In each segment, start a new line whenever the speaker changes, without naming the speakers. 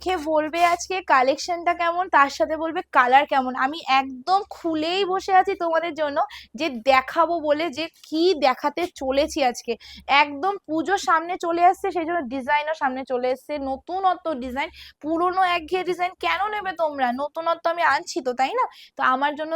দেখে বলবে আজকে কালেকশনটা কেমন, তার সাথে বলবে কালার কেমন। আমি একদম খুলেই বসে আছি তোমাদের জন্য যে দেখাবো বলে যে কি দেখাতে চলেছি আজকে। একদম পুজো সামনে চলে আসছে, সেই জন্য ডিজাইনও সামনে চলে এসছে। নতুনত্ব ডিজাইন পুরনো একঘেয়ে ডিজাইন কেন নেবে তোমরা? নতুনত্ব আমি আনছি তো, তাই না? তো আমার জন্য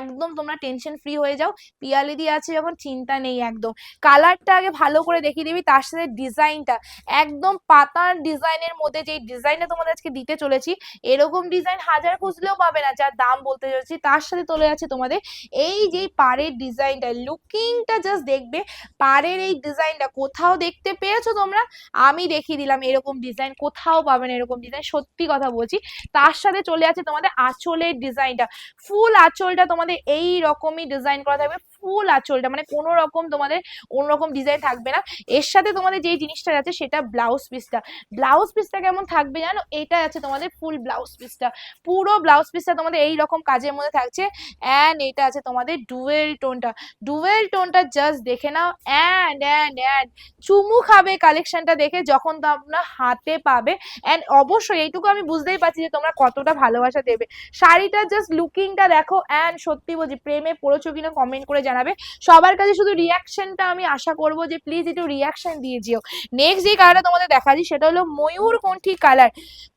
একদম তোমরা টেনশন ফ্রি হয়ে যাও। পিয়ালি দিয়ে আছে যখন, চিন্তা নেই একদম। কালারটা আগে ভালো করে দেখিয়ে দিবি, তার সাথে ডিজাইনটা একদম পাতার ডিজাইনের মধ্যে যে ডিজাইনটা তোমাদের আজকে দিতে চলেছি। এরকম ডিজাইন হাজার খুঁজলেও পাবে না, যার দাম বলতে চলেছি তার সাথে চলে যাচ্ছে তোমাদের। এই যে পাড়ের ডিজাইনটা লুকিংটা জাস্ট দেখবে, পাড়ের এই ডিজাইনটা কোথাও দেখতে পেয়েছ তোমরা? আমি দেখিয়ে দিলাম এরকম ডিজাইন কোথাও পাবে না এরকম ডিজাইন সত্যি কথা বলছি। তার সাথে চলে আছে তোমাদের আঁচলের ডিজাইনটা ফুল আঁচলটা তোমাদের এই রকমই ডিজাইন করা থাকবে। ফুল আঁচলটা মানে কোনো রকম তোমাদের অন্যরকম ডিজাইন থাকবে না। এর সাথে তোমাদের যেই জিনিসটা আছে সেটা ব্লাউজ পিসটা ব্লাউজ পিসটা কেমন থাকবে জানো? এটা আছে তোমাদের ফুল ব্লাউজ পিসটা পুরো ব্লাউজ পিসটা তোমাদের এই রকম কাজের মধ্যে থাকছে। অ্যান্ড এটা আছে তোমাদের ডুয়েল টোনটা ডুয়েল টোনটা জাস্ট দেখে নাও। অ্যান্ড অ্যান্ড অ্যান্ড চুমু খাবে কালেকশনটা দেখে যখন তোমরা হাতে পাবে। অ্যান্ড অবশ্যই এইটুকু আমি বুঝতেই পারছি যে তোমরা কতটা ভালোবাসা দেবে। শাড়িটা জাস্ট লুকিংটা দেখো। অ্যান্ড সত্যি বলছি, প্রেমে পড়েছো কিনা কমেন্ট করে জানাবে। সবার কাছে শুধু রিয়াকশনটা আমি আশা করব যে প্লিজ একটু রিয়াকশন দিয়ে যেও। নেক্সট যে কালারটা তোমাদের দেখাচ্ছি, সেটা হলো ময়ূর কণ্ঠী কালার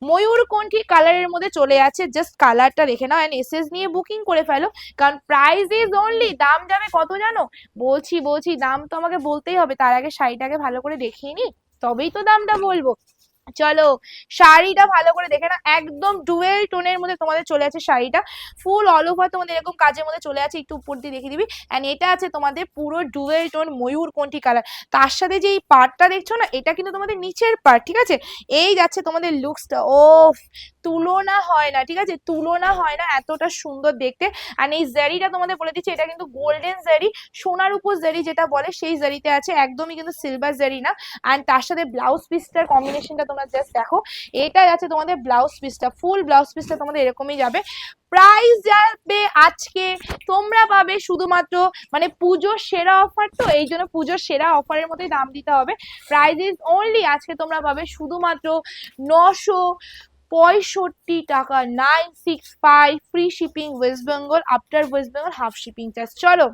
ময়ূর কণ্ঠী কালারের মধ্যে চলে আছে জাস্ট কালারটা দেখে নাও অ্যান্ড এসএস নিয়ে বুকিং করে ফেলো। কারণ প্রাইস ইজ অনলি দাম যাবে কত জানো? বলছি বলছি, দাম তো আমাকে বলতেই হবে। তার আগে শাড়িটাকে ভালো করে দেখিয়ে নি, তবেই তো দামটা বলব। চলো, শাড়িটা ভালো করে দেখে না একদম ডুয়েল টোনের মধ্যে তোমাদের চলে আছে শাড়িটা। ফুল অল ওভার তোমাদের এরকম কাজের মধ্যে চলে আছে, একটু উপর দিয়ে দেখিয়ে দিবি। অ্যান্ড এটা আছে তোমাদের পুরো ডুয়েল টোন ময়ূর কোনটি কালার তার সাথে যে এই পার্টটা দেখছ না, এটা কিন্তু তোমাদের নিচের পার্ট ঠিক আছে? এই যাচ্ছে তোমাদের লুকসটা ও তুলনা হয় না, ঠিক আছে? তুলনা হয় না এতটা সুন্দর দেখতে। আর এই জারিটা তোমাদের বলে দিচ্ছি, এটা কিন্তু গোল্ডেন জারি সোনার উপর জারি যেটা বলে, সেই জারিতে আছে। একদমই কিন্তু সিলভার জারি না। অ্যান্ড তার সাথে ব্লাউজ পিসটার কম্বিনেশনটা তোমরা জাস্ট দেখো। এটাই আছে তোমাদের ব্লাউজ পিসটা ফুল ব্লাউজ পিসটা তোমাদের এরকমই যাবে। প্রাইস যাবে আজকে। তোমরা পাবে শুধুমাত্র মানে পুজোর সেরা অফার তো, এই জন্য পুজোর সেরা অফারের মতোই দাম দিতে হবে। প্রাইস ইজ অনলি আজকে তোমরা পাবে শুধুমাত্র নশো পঁয়ষট্টি টাকা। Nine six five free shipping West Bengal after West Bengal half shipping charge চলো।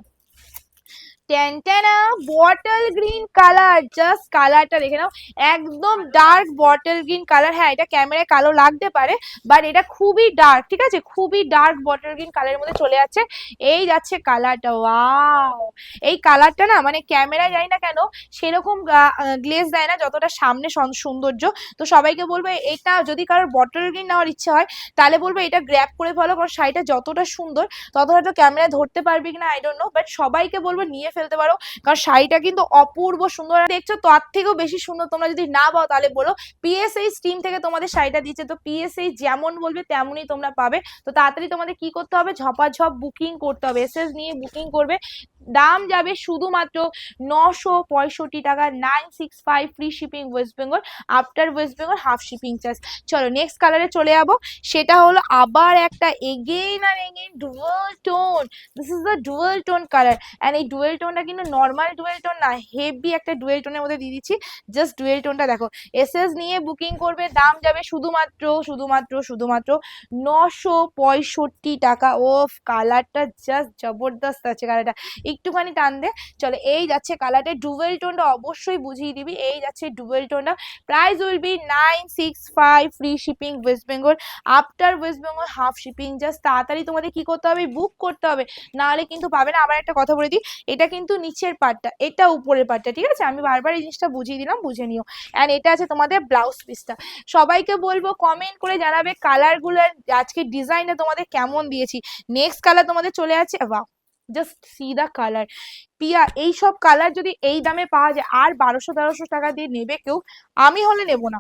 টেনটেনা বটল গ্রিন কালার জাস্ট কালারটা দেখে নাও। একদম ডার্ক বটল গ্রিন কালার হ্যাঁ এটা ক্যামেরায় কালো লাগতে পারে বাট এটা খুবই ডার্ক ঠিক আছে? খুবই ডার্ক বটল গ্রিন কালারের মধ্যে চলে যাচ্ছে। এই যাচ্ছে কালারটা ওয়াও এই কালারটা না মানে ক্যামেরায় যাই না কেন, সেরকম গ্লেজ দেয় না, যতটা সামনে সন- সৌন্দর্য। তো সবাইকে বলব, এটা যদি কারোর বটল গ্রিন নেওয়ার ইচ্ছে হয়, তাহলে বলব এটা গ্র্যাপ করে ফেলো, কারণ শাড়িটা যতটা সুন্দর তত হয়তো ক্যামেরায় ধরতে পারবি কিনা আই ডোন্ট নো বাট সবাইকে বলব, নিয়ে ফেলতে পারো। কারণ শাড়িটা কিন্তু অপূর্ব সুন্দর। দেখছ, তার থেকেও বেশি সুন্দর তোমরা যদি না পাও তাহলে বলো পিএসএই স্টিম থেকে তোমাদের শাড়িটা দিচ্ছে তো পিএসএই যেমন বলবে তেমনই তোমরা পাবে। তো তাড়াতাড়ি তোমাদের কি করতে হবে? ঝপাঝপ বুকিং করতে হবে। এসএস নিয়ে বুকিং করবে। দাম যাবে শুধুমাত্র নশো পঁয়ষট্টি টাকা nine six five free shipping West Bengal after West Bengal half shipping charge চলো নেক্সট কালারে চলে যাব, সেটা হলো আবার একটা again R again dual tone this is the dual tone colour and এই ডুয়েল টোনটা কিন্তু নর্মাল ডুয়েল টোন না হেভি একটা ডুয়েল টোনের মধ্যে দিয়ে দিচ্ছি। জাস্ট ডুয়েল টোনটা দেখো এসএস নিয়ে বুকিং করবে, দাম যাবে শুধুমাত্র শুধুমাত্র শুধুমাত্র নশো পঁয়ষট্টি টাকা। ও কালারটা জাস্ট জবরদস্ত আছে কালারটা একটুখানি টান দে। চলো, এই যাচ্ছে কালারটা ডুয়েল টোনটা অবশ্যই বুঝিয়ে দিবি। এই যাচ্ছে dual টোনটা price will be nine six five free shipping West Bengal after West Bengal half shipping just তাড়াতাড়ি তোমাদের কি করতে হবে? বুক করতে হবে। নাহলে কিন্তু পাবে না। আবার একটা কথা বলে দিই, এটা কিন্তু নিচের পার্টটা এটা উপরের পার্টটা ঠিক আছে? আমি বারবার এই জিনিসটা বুঝিয়ে দিলাম, বুঝে নিও। অ্যান্ড এটা আছে তোমাদের ব্লাউজ পিসটা সবাইকে বলব কমেন্ট করে জানাবে কালারগুলোর আজকে ডিজাইনটা তোমাদের কেমন দিয়েছি। নেক্সট কালার তোমাদের চলে আছে বা জাস্ট সি দা কালার পিয়া, এইসব কালার যদি এই দামে পাওয়া যায়, আর বারোশো তেরোশো টাকা দিয়ে নেবে কেউ, আমি হলে নেব না।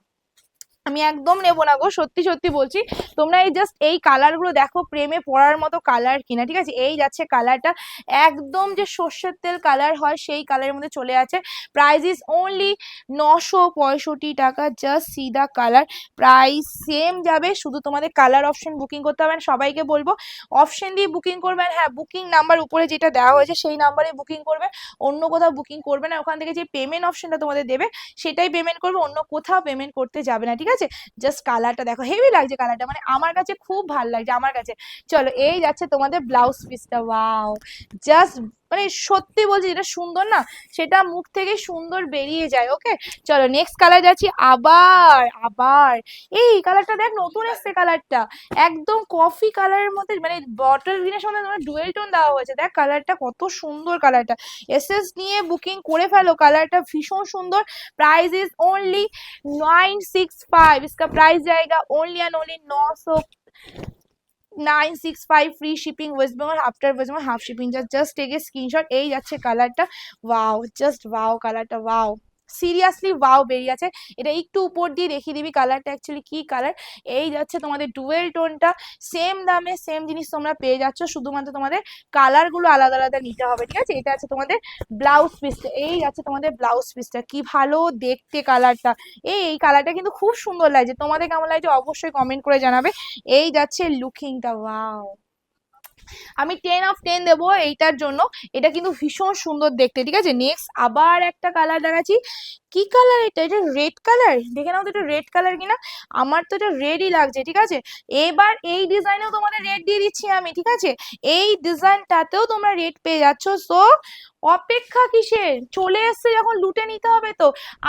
আমি একদম নেব না গো, সত্যি সত্যি বলছি। তোমরা এই জাস্ট এই কালারগুলো দেখো, প্রেমে পড়ার মতো কালার কিনা, ঠিক আছে? এই যাচ্ছে কালারটা একদম যে সর্ষের তেল কালার হয়, সেই কালারের মধ্যে চলে আছে। প্রাইস ইজ অনলি নশো পঁয়ষট্টি টাকা just see the colour price same যাবে, শুধু তোমাদের কালার অপশন বুকিং করতে হবে। সবাইকে বলব অপশন দিয়ে বুকিং করবেন হ্যাঁ বুকিং নাম্বার উপরে যেটা দেওয়া হয়েছে, সেই নাম্বারে বুকিং করবে। অন্য কোথাও বুকিং করবে না। ওখান থেকে যে পেমেন্ট অপশনটা তোমাদের দেবে, সেটাই পেমেন্ট করবে। অন্য কোথাও পেমেন্ট করতে যাবে না, ঠিক আছে? আছে? জাস্ট কালারটা দেখো। হেভি লাগছে কালারটা মানে আমার কাছে খুব ভালো লাগছে, আমার কাছে। চলো, এই যাচ্ছে তোমাদের ব্লাউজ পিসটা ওয়াও জাস্ট মানে সত্যি বলছি যেটা সুন্দর না, সেটা মুখ থেকে সুন্দর বেরিয়ে যায় ওকে চলো নেক্সট কালার যাচ্ছি, আবার আবার। এই কালারটা দেখ, নতুন এসছে কালারটা একদম কফি কালারের মধ্যে মানে বটল গ্রিনের সঙ্গে তোমার ডুয়েল টোন দেওয়া হয়েছে। দেখ কালারটা কত সুন্দর কালারটা এসএস নিয়ে বুকিং করে ফেলো কালারটা ভীষণ সুন্দর। Price is only nine six five ইসকা price জায়গা অনলি অ্যান্ড ওনলি নশো nine six five free shipping West Bengal after West Bengal half shipping just just take screenshot এই যাচ্ছে কালারটা ওয়াও জাস্ট ওয়াও কালারটা ওয়াও সিরিয়াসলি ওয়াও বেরিয়ে আছে এটা একটু উপর দিয়ে দেখিয়ে দিবি কালারটা অ্যাকচুয়ালি কি কালার এই যাচ্ছে তোমাদের ডুয়েল টোনটা সেম দামে সেম জিনিস তোমরা পেয়ে যাচ্ছ। শুধুমাত্র তোমাদের কালারগুলো আলাদা আলাদা নিতে হবে, ঠিক আছে? এটা আছে তোমাদের ব্লাউজ পিসটা এই যাচ্ছে তোমাদের ব্লাউজ পিসটা কি ভালো দেখতে কালারটা এই এই কালারটা কিন্তু খুব সুন্দর লাগছে। তোমাদের কেমন লাগছে অবশ্যই কমেন্ট করে জানাবে। এই যাচ্ছে লুকিংটা ওয়াও আমি টেন অফ টেন দেবো এইটার জন্য। এটা কিন্তু ভীষণ সুন্দর দেখতে, ঠিক আছে? নেক্সট আবার একটা কালার দেখাচ্ছি। কি কালার এটা? এটা রেড কালার দেখে নাও তো এটা রেড কালার কিনা? আমার তো এটা রেডই লাগছে, ঠিক আছে? এবার এই ডিজাইনেও তোমাদের রেড দিয়ে দিচ্ছি আমি, ঠিক আছে? এই ডিজাইনটাতেও তোমরা রেড পেয়ে যাচ্ছ। সো অপেক্ষা কিসের? চলে এসছে যখন লুটে নিতে হবে তো।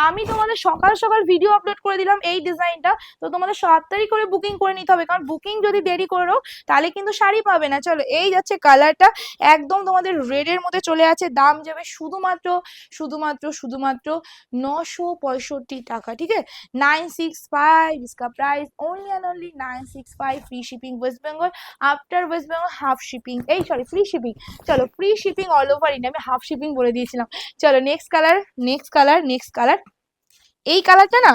আমি তোমাদের সকাল সকাল ভিডিও আপলোড করে দিলাম এই ডিজাইনটা তো তোমাদের তাড়াতাড়ি করে বুকিং করে নিতে হবে। কারণ বুকিং যদি দেরি করো, তাহলে কিন্তু শাড়ি পাবে না। চলো, এই যাচ্ছে কালারটা একদম তোমাদের রেডের মধ্যে চলে আছে। দাম যাবে শুধুমাত্র শুধুমাত্র শুধুমাত্র নশো পঁয়ষট্টি টাকা, ঠিক আছে? Nine six five ইসকা price only and only nine six five free shipping West Bengal after West Bengal half shipping এই সরি ফ্রি শিপিং চলো free shipping all over India আমি হাফ শিপিং বলে দিয়েছিলাম, চলো next colour next colour next colour এই কালারটা না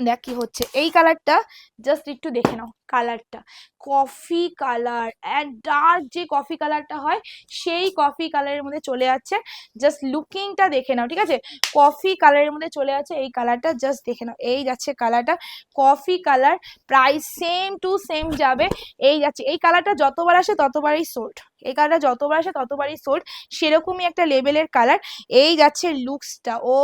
দেখ কি হচ্ছে। এই কালারটা জাস্ট একটু দেখে নাও কালারটা কফি কালার অ্যান্ড ডার্ক যে কফি কালারটা হয়, সেই কফি কালারের মধ্যে চলে যাচ্ছে জাস্ট লুকিংটা দেখে নাও, ঠিক আছে? কফি কালারের মধ্যে চলে যাচ্ছে এই কালারটা জাস্ট দেখে নাও। এই যাচ্ছে কালারটা coffee colour price same to same যাবে। এই যাচ্ছে। এই কালারটা যতবার আসে ততবারই সোল্ড এই কালারটা যতবার আসে ততবারই সোল্ড সেরকমই একটা লেভেলের কালার এই যাচ্ছে লুকসটা ও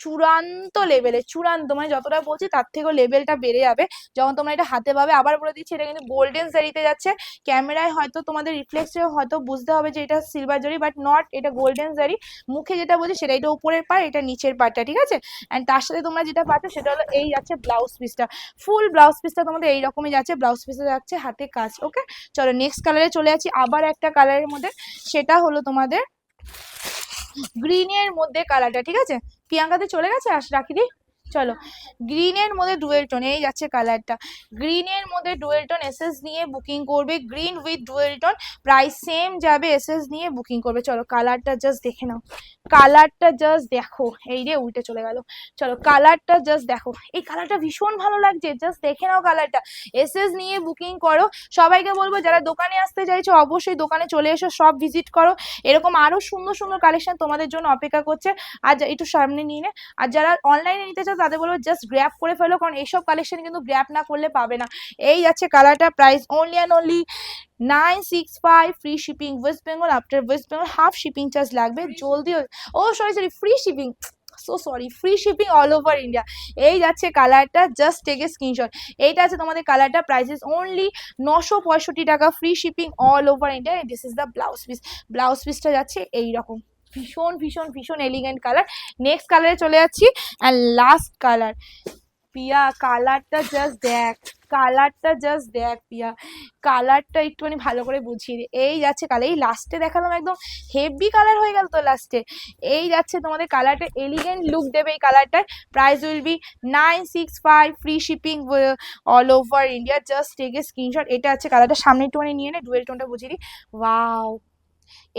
চূড়ান্ত লেভেলে চূড়ান্ত মানে যতটা বলছি তার থেকেও লেভেলটা বেড়ে যাবে। যখন তোমরা এটা হাতে পাবে, আবার বলে দিচ্ছি, এটা কিন্তু গোল্ডেন জারিতে যাচ্ছে। ক্যামেরায় হয়তো তোমাদের রিফ্লেক্সে হয়তো বুঝতে হবে যে এটা সিলভার জারি বাট নট এটা গোল্ডেন জারি মুখে যেটা বলছি সেটা এটা উপরের পার এটা নিচের পারটা ঠিক আছে? অ্যান্ড তার সাথে তোমরা যেটা পাচ্ছ সেটা হলো এই যাচ্ছে ব্লাউজ পিসটা ফুল ব্লাউজ পিসটা তোমাদের এই রকমই যাচ্ছে ব্লাউজ পিসে যাচ্ছে হাতে কাজ ওকে চলো নেক্সট কালারে চলে যাচ্ছি, আবার একটা কালারের মধ্যে। সেটা হলো তোমাদের গ্রিনের মধ্যে কালারটা ঠিক আছে? প্রিয়াঙ্কাতে চলে গেছে? আস রাখি দি। চলো গ্রিনের মধ্যে ডুয়েল টোন এই যাচ্ছে কালারটা গ্রিনের মধ্যে ডুয়েল টোন এসএস নিয়ে বুকিং করবে। Green with dual tone price same যাবে এসএস নিয়ে বুকিং করবে। চলো কালারটা জাস্ট দেখে নাও। কালারটা জাস্ট দেখো। এই রে, উল্টে চলে গেল। চলো কালারটা জাস্ট দেখো। এই কালারটা ভীষণ ভালো লাগছে। জাস্ট দেখে নাও কালারটা এসএস নিয়ে বুকিং করো। সবাইকে বলব, যারা দোকানে আসতে চাইছো, অবশ্যই দোকানে চলে এসো, সব ভিজিট করো। এরকম আরও সুন্দর সুন্দর কালেকশন তোমাদের জন্য অপেক্ষা করছে। আর একটু সামনে নিয়ে নে। আর যারা অনলাইনে নিতে চাও তাদের বলব জাস্ট গ্র্যাপ করে ফেলো কারণ এইসব কালেকশন কিন্তু গ্র্যাপ না করলে পাবে না। এই যাচ্ছে কালারটা price only and only nine six five free shipping West Bengal after West Bengal half shipping charge লাগবে জলদি ও sorry sorry free shipping so sorry free shipping all over India এই যাচ্ছে কালারটা জাস্ট টেক এ স্ক্রিনশট এইটা আছে তোমাদের কালারটা prices only নশো পঁয়ষট্টি টাকা free shipping all over India this is the blouse piece blouse পিসটা যাচ্ছে এই রকম ভীষণ ভীষণ ভীষণ এলিগেন্ট কালার নেক্সট কালারে চলে যাচ্ছি অ্যান্ড লাস্ট কালার পিয়া কালারটা জাস্ট দেখ কালারটা জাস্ট দেখ পিয়া। কালারটা একটুখানি ভালো করে বুঝিয়ে এই যাচ্ছে কালার এই লাস্টে দেখালাম একদম হেভি কালার হয়ে গেল তো লাস্টে এই যাচ্ছে তোমাদের কালারটা এলিগেন্ট লুক দেবে এই কালারটার price will be nine six five free shipping all over India just take a screenshot এটা আছে কালারটা সামনে একটুখানি নিয়ে নে ডুয়েল টোনটা বুঝিয়ে দিই।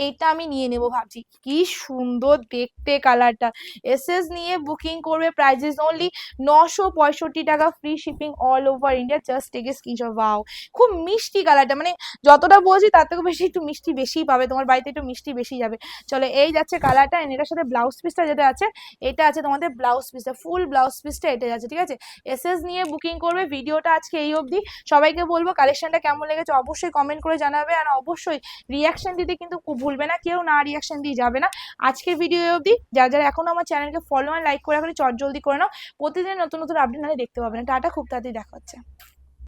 এটা আমি নিয়ে নেব ভাবছি। কি সুন্দর দেখতে কালারটা এসএস নিয়ে বুকিং করবে প্রাইজেস অনলি নশো পঁয়ষট্টি টাকা free shipping all over India just take screenshot wow খুব মিষ্টি কালারটা মানে যতটা বলছি তার থেকেও বেশি একটু মিষ্টি বেশিই পাবে। তোমার বাড়িতে একটু মিষ্টি বেশি যাবে। চলো, এই যাচ্ছে কালারটা এটার সাথে ব্লাউজ পিসটা যেটা আছে, এটা আছে তোমাদের ব্লাউজ পিসটা ফুল ব্লাউজ পিসটা এটা আছে, ঠিক আছে? এসএস নিয়ে বুকিং করবে ভিডিওটা আজকে এই অবধি। সবাইকে বলব কালেকশনটা কেমন লেগেছে অবশ্যই কমেন্ট করে জানাবে, আর অবশ্যই রিয়াকশন দিতে কিন্তু ভুলবে না, কেউ না রিয়াকশন দিয়ে যাবে না। আজকের ভিডিও অবধি যারা যারা এখনও আমার চ্যানেলকে ফলো আর লাইক করে রাখলে চট জলদি করে নাও। প্রতিদিন নতুন নতুন আপডেট নাহলে দেখতে পাবে না। টাটা, খুব তাড়াতাড়ি দেখা হচ্ছে।